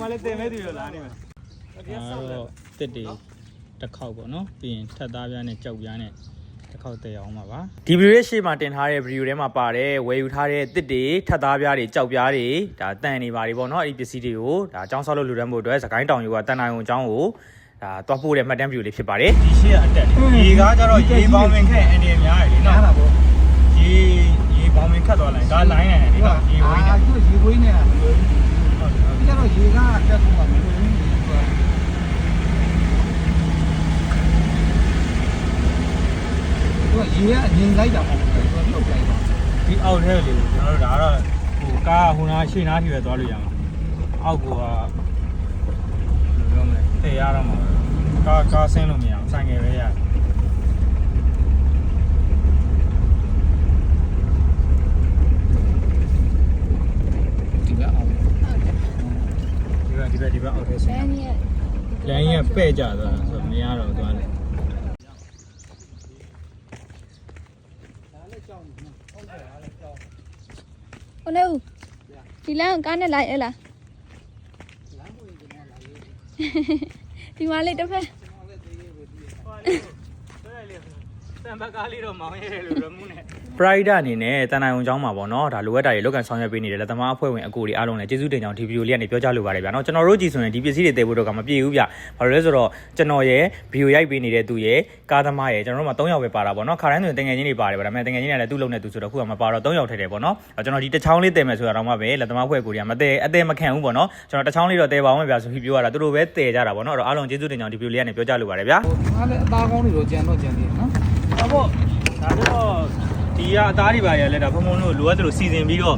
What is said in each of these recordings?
မလေးတင်မဲ့သူရောလာနေမယ်အဲတော့တစ်တွေတစ်ခေါက်ပေါ့နော်ပြီးရင်ထက်သားပြားနဲ့ကြောက်ပြားနဲ့တစ်ခေါက်တည်အောင်ပါပါဒီဗီဒီယိုရဲ့ရှေ့မှာတင်ထားတဲ့ဗီဒီယိုထဲမှာပါတယ်ဝယ်ယူထားတဲ့တစ်တွေထက်သားပြားတွေကြောက်ပြားတွေဒါတန်နေပါတွေပေါ့နော်အဲ့ဒီပစ္စည်းတွေကိုဒါအကြောင်းဆောက်လို့လူတန်းဖို့အတွက်စကိုင်းတောင်ယူကတန်နိုင်ုံအကြောင်းကိုဒါတွားပို့တဲ့မှတ်တမ်းဗီဒီယိုလေးဖြစ်ပါတယ်ဒီရှေ့ကအတက်ရေကားကြတော့ရေပေါင်းဝင်ခက်အနေများရည်လေနားနော်တာပေါ့ရေရေပေါင်းဝင်ခတ်သွားလိုက်ဒါလိုင်းရတယ်ဒီကရေဝင်းနေအာသူရေဝင်းနေတာမလို့ဒီကတော့ရေကားတက်ဖို့ကမလို့သူက ရေကအငိမ့်လိုက်တာမဟုတ်ဘူးသူကလှုပ်လိုက်တာဒီအောက်ထဲလေကျွန်တော်တို့ဒါကတော့ဟိုကားဟိုနာရှေ့နားထိပဲသွားလို့ရမှာအောက်ကဘယ်လိုပြောမလဲတည်ရတော့မှာကားကားဆင်းလို့မရအောင်ဆိုင်ငယ်ပဲရဒီကအောင်ဒီဘက်ဒီဘက်ဒီဘက်အောက်ထဲဆင်းလမ်းကြီးလမ်းကြီးကပဲ့ကြသွားတာဆိုတော့မရတော့သွား တယ်ဟိုလေဦးဒီလမ်းကိုကားနဲ့လိုက်ရလားဒီမှာလေးတစ်ဖက် တန်ဘက်ကားလေးတော့မောင်းရဲလို့ရမှုနဲ့ပရိုက်တာအနေနဲ့တန်နိုင်အောင်ကျောင်းမှာပေါ့နော်ဒါလိုအပ်တာတွေလောက်ကန်ဆောင်ရွက်ပေးနေတယ်လက်သမားအဖွဲ့ဝင်အကိုတွေအားလုံးလည်းကျေးဇူးတင်ကြောင်းဒီဗီဒီယိုလေးကနေပြောကြားလိုပါတယ်ဗျာနော်ကျွန်တော်တို့ကြည့်ဆိုရင်ဒီပစ္စည်းတွေတည်ဖို့တော့ကမပြေဘူးဗျဘာလို့လဲဆိုတော့ကျွန်တော်ရဲ့ဗီဒီယိုရိုက်ပေးနေတဲ့သူရဲ့ကားသမားရဲ့ကျွန်တော်တို့မှာ3ယောက်ပဲပါတာပေါ့နော်ခါတိုင်းဆိုရင်တငယ်ချင်းတွေပါတယ်ဗျာဒါပေမဲ့တငယ်ချင်းတွေလည်းသူ့လုံနေသူဆိုတော့ခုကမပါတော့3ယောက်ထည့်တယ်ပေါ့နော်ကျွန်တော်ဒီတစ်ချောင်းလေးတည်မယ်ဆိုတာတော့မှပဲလက်သမားအဖွဲ့ကိုတွေကမတည်အသေးမခံဘူးပေါ့နော်ကျွန်တော်တစ်ချောင်းလေးတော့တည်ပါအောင်ဗျာဆိုပြီးပြောရတာသူတို့ပဲတည်ကြတာပေါ့နော်အဲ့တော့အားလုံးကျေးဇူးတင်ကြောင်းဒီဗီဒီယိုလေးကနေပြောကြားလိုပါတယ်ဗျာဟိုငါလည်းအသားကောင်းတွေတော့ကြံတော့ကြံသေးတယ်နော် ဟုတ်ပေါ့ဒါတော့ဒီကအသားတွေပါရလဲဒါဖုံဖုံတို့လိုအပ်တယ်လို့စီစဉ်ပြီးတော့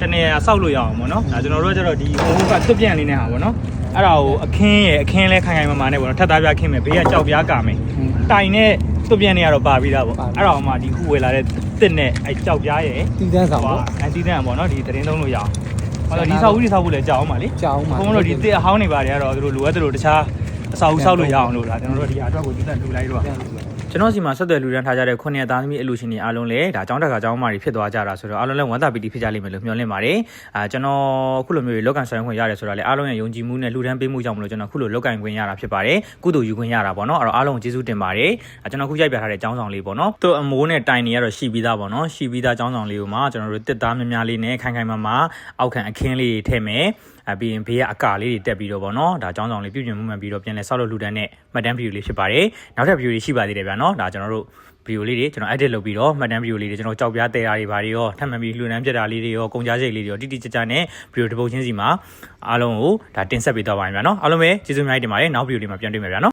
တနေရာဆောက်လို့ရအောင်ပေါ့နော်ဒါကျွန်တော်တို့ကကျတော့ဒီဟိုကသွပ်ပြန်လေးနဲ့ဟာပေါ့နော်အဲ့ဒါကိုအခင်းရဲ့အခင်းလဲခိုင်ခိုင်မာမာနဲ့ပေါ့နော်ထပ်သားပြခင်းမယ်ဘေးကကြောက်ပြားကာမယ်တိုင်နဲ့သွပ်ပြန်နေရတော့ပါပြီးသားပေါ့အဲ့ဒါအောင်မှဒီခုဝယ်လာတဲ့တစ်နဲ့အဲ့ကြောက်ပြားရဲ့တီးတန်းဆောင်ဟိုပေါ့အန်တီတန်ပေါ့နော်ဒီသတင်းသုံးလို့ရအောင်ဟုတ်လားဒီဆောက်ဦးဒီဆောက်ဦးလည်းကြောက်အောင်ပါလေကြောင်းပါဘုံတို့ဒီတစ်အဟောင်းနေပါတယ်ကတော့တို့လိုအပ်တယ်လို့တခြားအဆောက်အဦဆောက်လို့ရအောင်လို့ဒါကျွန်တော်တို့ဒီအတွက်ကိုတက်တူလိုက်တော့ ကျွန်တော်စီမှာဆက်သွယ်လူတန်းထားကြတဲ့ခုနှစ်ရက်သားသမီးအလူရှင်တွေအားလုံးလည်းဒါအကြောင်းတကာအကြောင်းမာတွေဖြစ်သွားကြတာဆိုတော့အားလုံးလည်းဝမ်းသာပီတိဖြစ်ကြလိမ့်မယ်လို့မျှော်လင့်ပါတယ်။အာကျွန်တော်ခုလိုမျိုးလောက်ကန်ဆိုင်ခွင့်ရတယ်ဆိုတော့လည်းအားလုံးရဲ့ယုံကြည်မှုနဲ့လူတန်းပေးမှုကြောင့်မလို့ကျွန်တော်ခုလိုလောက်ကန်ခွင့်ရတာဖြစ်ပါတယ်။ကုသိုလ်ယူခွင့်ရတာပေါ့နော်။အဲ့တော့အားလုံးကျေးဇူးတင်ပါတယ်။အာကျွန်တော်ခုရိုက်ပြထားတဲ့အကြောင်းဆောင်လေးပေါ့နော်။သူ့အမိုးနဲ့တိုင်နေရတော့ရှိပြီးသားပေါ့နော်။ရှိပြီးသားအကြောင်းဆောင်လေးကိုမှကျွန်တော်တို့တစ်သားများများလေးနဲ့ခိုင်ခိုင်မာမာအောက်ခံအခင်းလေးထည့်မယ်။ အပြီးရင်ဘေးကအကာလေးတွေတက်ပြီးတော့ဗောနော်ဒါအကြောင်းဆောင်လေးပြုပြင်မှုမှန်ပြီးတော့ပြန်လဲဆောက်လို့လူတန်းနဲ့မှတ်တမ်းဗီဒီယိုလေးဖြစ်ပါတယ်နောက်ထပ်ဗီဒီယိုလေးရှိပါသေးတယ်ဗျာနော်ဒါကျွန်တော်တို့ဗီဒီယိုလေးတွေကျွန်တော် edit လုပ်ပြီးတော့မှတ်တမ်းဗီဒီယိုလေးတွေကျွန်တော်ကြောက်ပြားတဲတာတွေဘာတွေရောထပ်မှန်ပြီးလူတန်းပြက်တာလေးတွေရောကုန်ကြစိတ်လေးတွေရောတိတိကျကျနဲ့ဗီဒီယိုတစ်ပုတ်ချင်းစီမှာအားလုံးကိုဒါတင်ဆက်ပေးတော့ပါမယ်ဗျာနော်အားလုံးပဲကျေးဇူးအများကြီးတင်ပါတယ်နောက်ဗီဒီယိုလေးမှာပြန်တွေ့မယ်ဗျာနော်